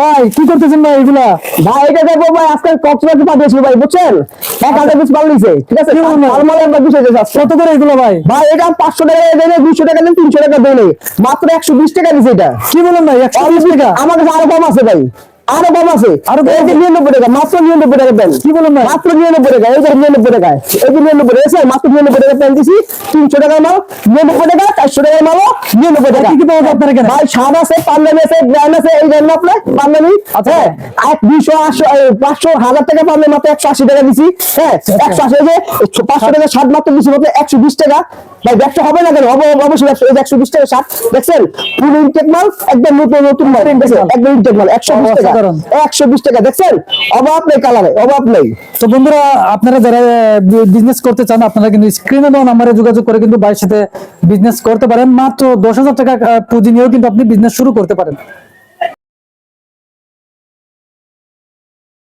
ভাই কি করতেছেন ভাই এগুলা? ভাই এটা দেখব ভাই আজকাল কক্সবাজার পাঠিয়েছিল ভাই বুঝছেন? এক কাটা পিস ভালো নিছে ঠিক আছে? নরমাল আমরা ভাই? দুশো কত করে এগুলো ভাই? ভাই এটা পাঁচশো টাকা দেবে দুশো টাকা দেন তিনশো টাকা দেবে। মাত্র একশো বিশ টাকা দিছে এটা। কি বলেন ভাই একশো বিশ টাকা? আমার কাছে আরও কম আছে ভাই। আরও কম আছে আরও নিরানব্বই টাকা মাত্র নিরানব্বই টাকা দেন। কি বলেন ভাই? মাত্র নিরানব্বই টাকা এই নিরানব্বই টাকা। এই যে নিরানব্বই টাকা মাত্র নিরানব্বই টাকা পেন দিছি তিনশো টাকার মাল নিরানব্বই টাকা চারশো টাকার মাল নিরানব্বই টাকা। কি পাওয়া আপনার? ভাই সাদ আছে পাঞ্জাবি আছে ব্র্যান্ড আছে এই জানেন আপনি? পাঞ্জাবি? আচ্ছা। হ্যাঁ এক দুইশো আটশো পাঁচশো হাজার টাকা পারলে মাত্র একশো আশি টাকা দিছি। হ্যাঁ একশো আশি যে পাঁচশো টাকা ষাট মাত্র দিছি মাত্র একশো বিশ টাকা। ভাই ব্যবসা হবে না কেন? হবে অবশ্যই ব্যবসা এই একশো বিশ টাকা ষাট দেখছেন? ফুল ইনটেক মাল একদম নতুন নতুন মাল একদম ইনটেক মাল একশো বিশ টাকা। অসাধারণ। একশো বিশ টাকা, দেখছেন? অভাব নেই কালারে, অভাব নেই। তো বন্ধুরা, আপনারা যারা বিজনেস করতে চান, আপনারা কিন্তু স্ক্রিনে দেওয়া নাম্বারে যোগাযোগ করে কিন্তু ভাইয়ের সাথে বিজনেস করতে পারেন। মাত্র দশ হাজার টাকা পুঁজি নিয়েও কিন্তু আপনি বিজনেস শুরু করতে পারেন।